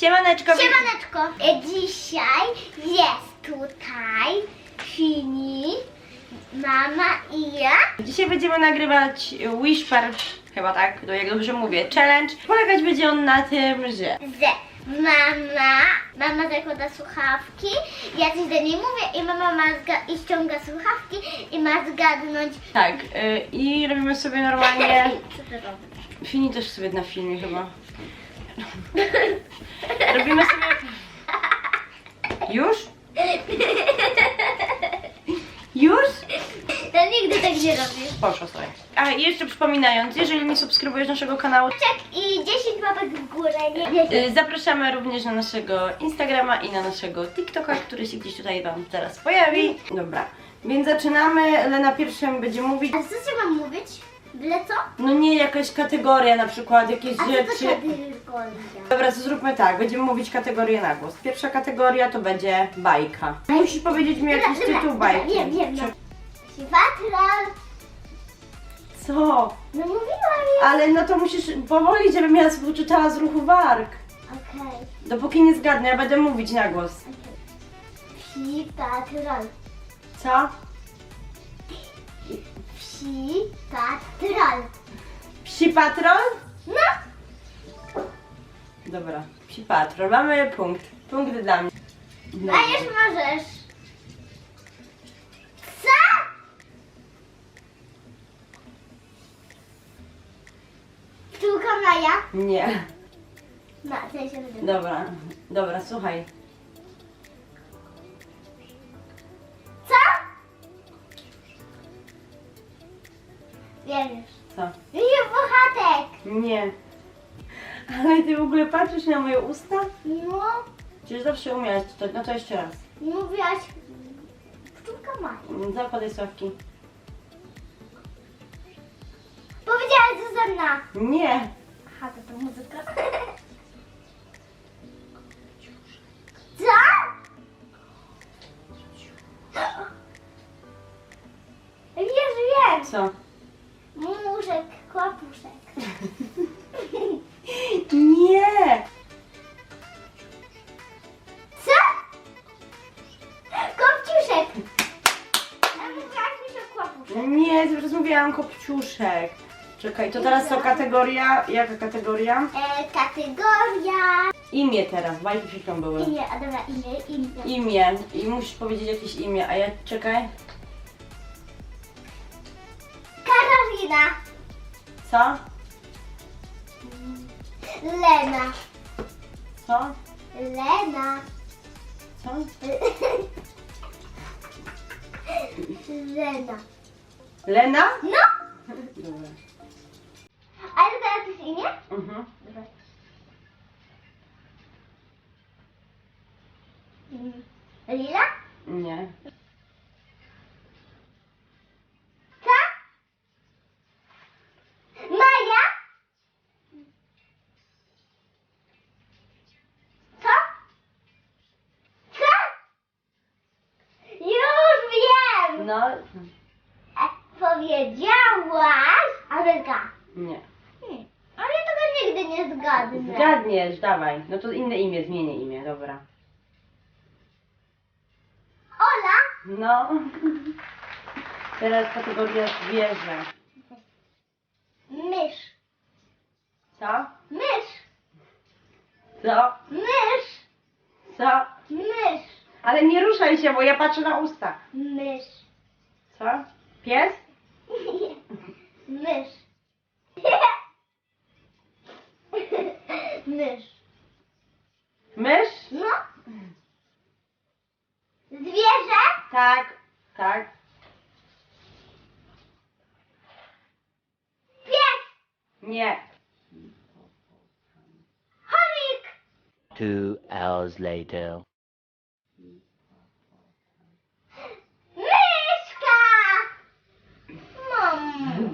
Siemaneczko. Siemaneczko! E, Dzisiaj jest tutaj Fini, mama i ja. Dzisiaj będziemy nagrywać Whisper, chyba tak, no jak dobrze mówię, challenge. Polegać będzie on na tym, że Że mama, mama zakłada słuchawki, ja coś do niej mówię i mama ma i ściąga słuchawki i ma zgadnąć. tak, y, i robimy sobie normalnie, Co ty robisz? Fini też sobie na filmie chyba. Robimy sobie... Już? Już? To nigdy tak nie robisz. Poszło sobie. A i jeszcze przypominając, jeżeli nie subskrybujesz naszego kanału, Czek i 10 łapek w górę, nie. y, zapraszamy również na naszego Instagrama i na naszego TikToka, który się gdzieś tutaj Wam zaraz pojawi. Dobra, więc zaczynamy. Lena pierwszym będzie mówić. A co ci mam mówić? No nie jakaś kategoria, na przykład jakieś A co to rzeczy. kategoria? Dobra, to zróbmy tak, będziemy mówić kategorię na głos. Pierwsza kategoria to będzie bajka. Musisz powiedzieć mi jakiś tytuł bajki. Wiem, wiem, no. Siwatral. Co? No mówiłam już. Ale no to musisz powoli, żebym ja sobie czytała z ruchu warg. Okej. Dopóki nie zgadnę, ja będę mówić na głos. Psi. Co? Patrol? No. Dobra, psi patrol. Mamy punkt. Punkt dla mnie. Dla A już możesz. Co? Pszczółka Maja. Nie. No, to się. Dobra, dobra, słuchaj. Co? Wiem już. Co? Nie. Ale ty w ogóle patrzysz na moje usta? No, Przecież zawsze umiałaś czytać, no to jeszcze raz. mówiłaś pszczółka Maja. Zakładaj sławki. Powiedziałaś Zuzanna. Nie. Aha, to to muzyka. Co? Wiesz, wiem. Co? Mówiłam kopciuszek. Czekaj, to teraz to kategoria, jaka kategoria? E, kategoria. Imię teraz, bajki przed chwilą były. Imię, a dobra, imię, imię. Imię. I musisz powiedzieć jakieś imię, a ja czekaj. Karolina. Co? Lena. Co? Lena. Co? Lena. Lena? No! Dobra. Ale to jakieś imię? Mhm. Dobra. Lila? Nie. Co? Maja? Co? Co? Już wiem! No. E, powiedziałaś Amelka. Nie. Hmm. Ale ja tego nigdy nie zgadnę. Zgadniesz, dawaj. No to inne imię, zmienię imię, dobra. Ola? No. Teraz kategoria zwierzę. Mysz. Co? Mysz. Co? Mysz. Co? Mysz. Ale nie ruszaj się, bo ja patrzę na usta. Mysz. Co? Pies? Mysz. Mysz. Mysz? No. Zwierzę? Tak. Tak. Pies. Nie. Chomik. Two hours later.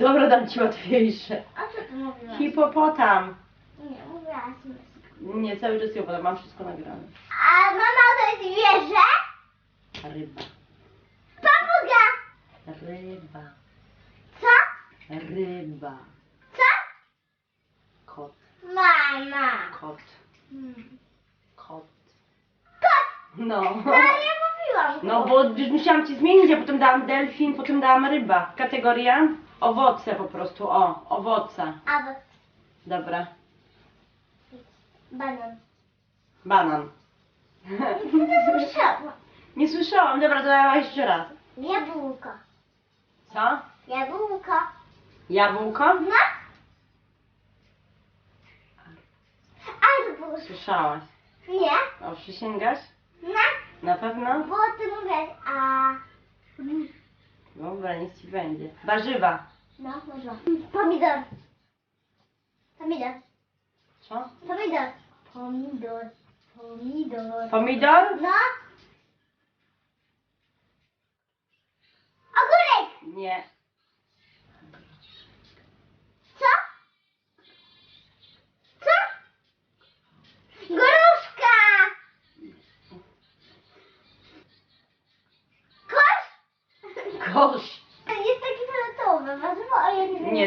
Dobra, dam ci łatwiejsze. A co ty mówiłaś? Hipopotam. Nie, mówiłaś myszka. Nie, cały czas hipopotam, mam wszystko nagrane. A mama to jest zwierzę? Ryba. Papuga. Ryba. Co? Ryba. Co? Kot. Mama. Kot. Hmm. Kot. Kot! No. No ja mówiłam. No bo już musiałam ci zmienić, a potem dałam delfin, potem dałam ryba. Kategoria? Owoce po prostu, o, owoce. Bo Dobra. banan. Banan. Nie słyszałam. Nie słyszałam, dobra, to dała jeszcze raz. Jabłko. Co? Jabłko. Jabłko? No. Arbuz. Słyszałaś. Nie. O, przysięgasz? No. Na pewno? Bo ty mówisz, a... Dobra, niech ci będzie. Warzywa. No, można. Pomidor. Pomidor. Co? Pomidor. Pomidor. Pomidor. Pomidor? No. Ogórek. Nie.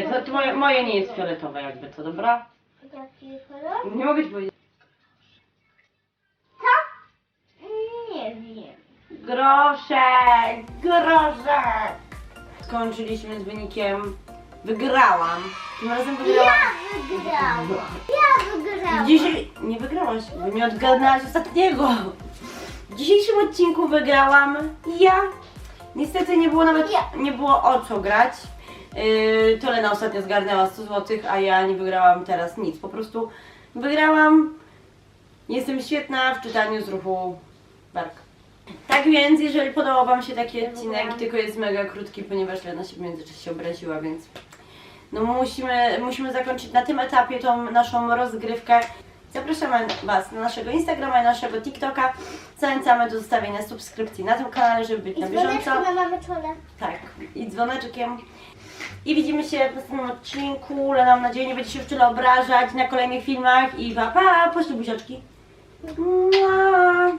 To, moje, moje nie jest fioletowe jakby, to dobra? Jaki kolor? Nie mogę ci powiedzieć. Co? Nie wiem. Groszek! Groszek! Skończyliśmy z wynikiem. Wygrałam. Tym razem wygrałam. Ja wygrałam. Ja wygrałam. Dzisiaj nie wygrałaś, bo nie odgadnęłaś ostatniego. W dzisiejszym odcinku wygrałam ja. Niestety nie było nawet Ja. nie było o co grać. Yy, to Lena ostatnio zgarnęła 100 zł, a ja nie wygrałam teraz nic. Po prostu wygrałam. Jestem świetna w czytaniu z ruchu bark. Tak więc, jeżeli podobał Wam się taki odcinek, tylko jest mega krótki, ponieważ Lena się w międzyczasie obraziła, więc no musimy, musimy zakończyć na tym etapie tą naszą rozgrywkę. Zapraszamy Was na naszego Instagrama i naszego TikToka. Zachęcamy do zostawienia subskrypcji na tym kanale, żeby być I na bieżąco. mamy czole. Tak, i dzwoneczkiem. I widzimy się w następnym odcinku. Ale mam nadzieję, nie będzie się już tyle obrażać na kolejnych filmach. I pa, pa, poślub buziaczki. Mua.